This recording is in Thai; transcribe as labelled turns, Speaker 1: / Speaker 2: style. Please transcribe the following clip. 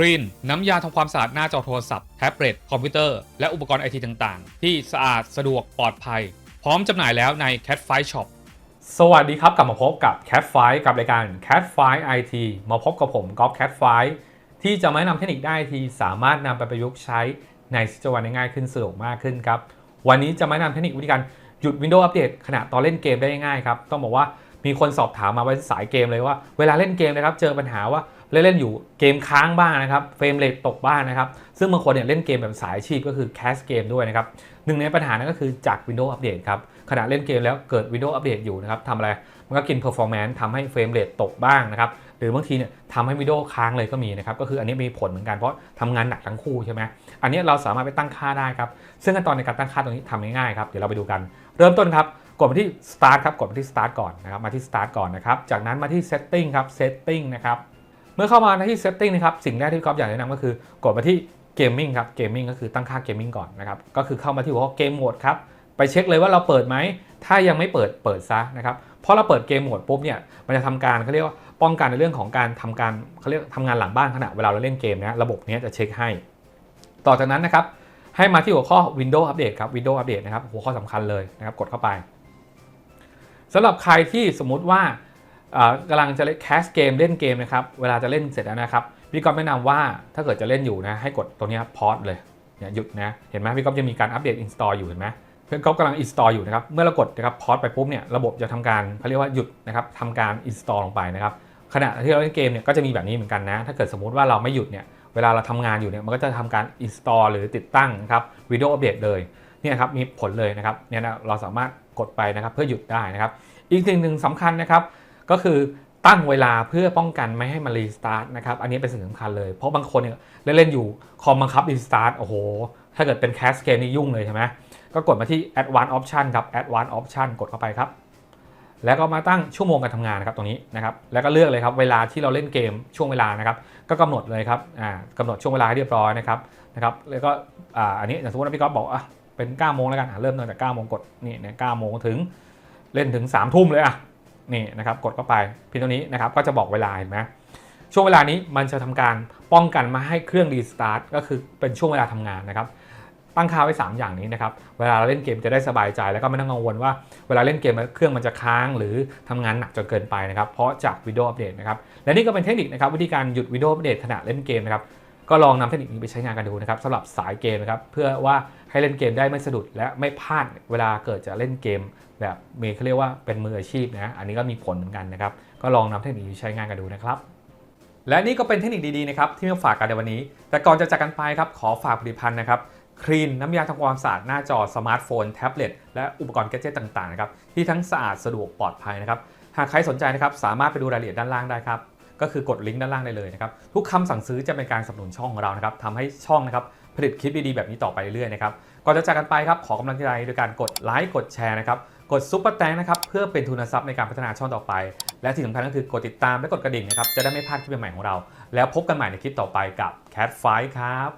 Speaker 1: ครีนน้ำยาทำความสะอาดหน้าจอโทรศัพท์แท็บเล็ตคอมพิวเตอร์ และอุปกรณ์ไอทีต่างๆ ที่สะอาดสะดวกปลอดภัย พร้อมจำหน่ายแล้วใน Cat f i Shop
Speaker 2: สวัสดีครับ กลับมาพบกับ Cat f i กับรายการ Cat f i IT มาพบกับผมก๊อฟ Cat f i ที่จะมาแนะนำเทคนิคได้ที่สามารถนำไปประยุกต์ใช้ในชีวิตประจวันได้ง่ายขึ้นสะดวกมากขึ้นครับวันนี้จะมาแนะนำเทคนิควิธีการหยุด Windows Update ขณะตอนเล่นเกมได้ง่ายครับต้องบอกว่ามีคนสอบถามมาไว้สายเกมเลยว่า เวลาเล่นเกมนะครับเจอปัญหาว่า เล่นๆอยู่เกมค้างบ้างนะครับเฟรมเรทตกบ้างนะครับซึ่งบางคนเนี่ยเล่นเกมแบบสายชีพก็คือแคสเกมด้วยนะครับหนึ่งในปัญหานั้นก็คือจาก Windows Update ครับขณะเล่นเกมแล้วเกิด Windows Update อยู่นะครับทำอะไรมันก็กิน performance ทำให้เฟรมเรทตกบ้างนะครับหรือบางทีเนี่ยทำให้วิดีโอค้างเลยก็มีนะครับก็คืออันนี้มีผลเหมือนกันเพราะทำงานหนักทั้งคู่ใช่ไหมอันนี้เราสามารถไปตั้งค่าได้ครับซึ่งขั้นตอนในการตั้งค่าตรงนี้ทำง่ายๆครับเดี๋ยวเราไปดูกัน เริ่มต้นครับกดมาที่ start ครับกดมาที่ start ก่อนนะครับมาที่ start ก่อนนะครับจากนั้นมาที่ setting ครับ setting นะครับ มื่อเข้ามาที่ setting นะครับ สิ่งแรกที่ก๊อฟอยากแนะนำก็คือกดมาที่ gaming ครับ gaming ก็คือตั้งค่า gaming ก่อนนะครับ ก็คือเข้ามาที่หัวข้อ game mode ครับ ไปเช็คเลยว่าเราเปิดไหม ถ้ายังไม่เปิด เปิดซะนะครับ เพราะเราเปิดเกมโหมดปุ๊บเนี่ย มันจะทำการเขาเรียกว่าป้องกันในเรื่องของการทำการเขาเรียกทำงานหลังบ้านขณะเวลาเราเล่นเกมนะ ระบบนี้จะเช็คให้ ต่อจากนั้นนะครับ ให้มาที่หัวข้อ Windows Update ครับ Windows Update นะครับ หัวข้อสำคัญเลยนะครับ กดเข้าไปสำหรับใครที่สมมุติว่า กำลังจะเล่นแคสเกมเล่นเกมนะครับ เวลาจะเล่นเสร็จแล้วนะครับ พี่ก๊อฟแนะนำว่าถ้าเกิดจะเล่นอยู่นะ ให้กดตรงนี้พอสเลยเนี่ยหยุดนะ เห็นไหมพี่ก๊อฟจะมีการอัปเดต install อยู่เห็นไหมเพื่อนก๊อฟกำลัง install อยู่นะครับ เมื่อเรากดนะครับพอสไปปุ๊บเนี่ยระบบจะทำการเขาเรียกว่าหยุดนะครับทำการ install ลงไปนะครับขณะที่เราเล่นเกมเนี่ยก็จะมีแบบนี้เหมือนกันนะ ถ้าเกิดสมมติว่าเราไม่หยุดเนี่ยเวลาเราทำงานอยู่เนี่ยมันก็จะทำการ install หรือติดตั้งนะครับวิดีโออัปเดตเลยเนี่ยครับมีผลเลยนะครับเนี่ยนะเราสามารถกดไปนะครับเพื่อหยุดได้นะครับ อีกสิ่งหนึ่งสำคัญนะครับ ก็คือตั้งเวลาเพื่อป้องกันไม่ให้มันรีสตาร์ทนะครับ อันนี้เป็นสิ่งสำคัญเลย เพราะบางคนเนี่ยเล่นๆอยู่คอมบังคับรีสตาร์ทโอ้โห ถ้าเกิดเป็นแคสเกมนี่ยุ่งเลยใช่ไหมก็กดมาที่ advanced option ครับ advanced option กดเข้าไปครับ แล้วก็มาตั้งชั่วโมงการทำงานนะครับตรงนี้นะครับ แล้วก็เลือกเลยครับเวลาที่เราเล่นเกมช่วงเวลานะครับ ก็กำหนดเลยครับอ่ากำหนดช่วงเวลาให้เรียบร้อยนะครับนะครับ แล้วก็อ่าอันนี้อย่างสมมติว่าพี่ก๊อฟบอกอะเป็น9โมงแล้วกันเริ่มตั้งแต่9โมงกดนี่เนี่ย9โมงถึงเล่นถึง3ทุ่มเลยอะ นี่นะครับกดเข้าไปพิมพ์ตรงนี้นะครับก็จะบอกเวลาเห็นไหมช่วงเวลานี้มันจะทำการป้องกันม่ให้เครื่องรีสตาร์ทก็คือเป็นช่วงเวลาทำงานนะครับตั้งค่าไว้ 3 อย่างนี้นะครับเวลาเราเล่นเกมจะได้สบายใจ แล้วก็ไม่ต้องกังวลว่าเวลาเล่นเกมเครื่องมันจะค้างหรือทำงานหนักจนเกินไปนะครับเพราะจากวิดีโออัปเดตนะครับและนี่ก็เป็นเทคนิคนะครับวิธีการหยุดวิดีโออัปเดตขณะเล่นเกมนะครับ ก็ลองนำเทคนิคนี้ไปใช้งานกันดูนะครับสำหรับสายเกมนะครับเพื่อว่าให้เล่นเกมได้ไม่สะดุดและไม่พลาดเวลาเกิดจะเล่นเกม แบบมีเขาเรียกว่าเป็นมืออาชีพนะอันนี้ก็มีผลเหมือนกันนะครับก็ลองนำเทคนิคนี้ใช้งานกันดูนะครับและนี่ก็เป็นเทคนิคดีๆนะครับที่มาฝากกันในวันนี้ แต่ก่อนจะจากกันไปครับขอฝากผลิตภัณฑ์นะครับครีนน้ำยาทำความสะอาดหน้าจอสมาร์ทโฟนแท็บเล็ตและอุปกรณ์แกดเจิตต่างๆนะครับที่ทั้งสะอาดสะดวกปลอดภัยนะครับหากใครสนใจนะครับสามารถไปดูรายละเอียดด้านล่างได้ครับ ก็คือกดลิงก์ด้านล่างได้เลยนะครับทุกคำสั่งซื้อจะเป็นการสนับสนุนช่องของเรานะครับทำให้ช่องนะครับผลิตคลิปดีๆแบบนี้ต่อไปเรื่อยๆนะครับก่อนจะจากกันไปครับขอกำลังใจโดยการกดไลค์กดแชร์นะครับกดซุปเปอร์แตงนะครับเพื่อเป็นทุนทรัพย์ในการพัฒนาช่องต่อไป และที่สำคัญก็คือกดติดตามและกดกระดิ่งนะครับจะได้ไม่พลาดคลิปใหม่ๆของเรา แล้วพบกันใหม่ในคลิปต่อไปกับ Cat f i ครับ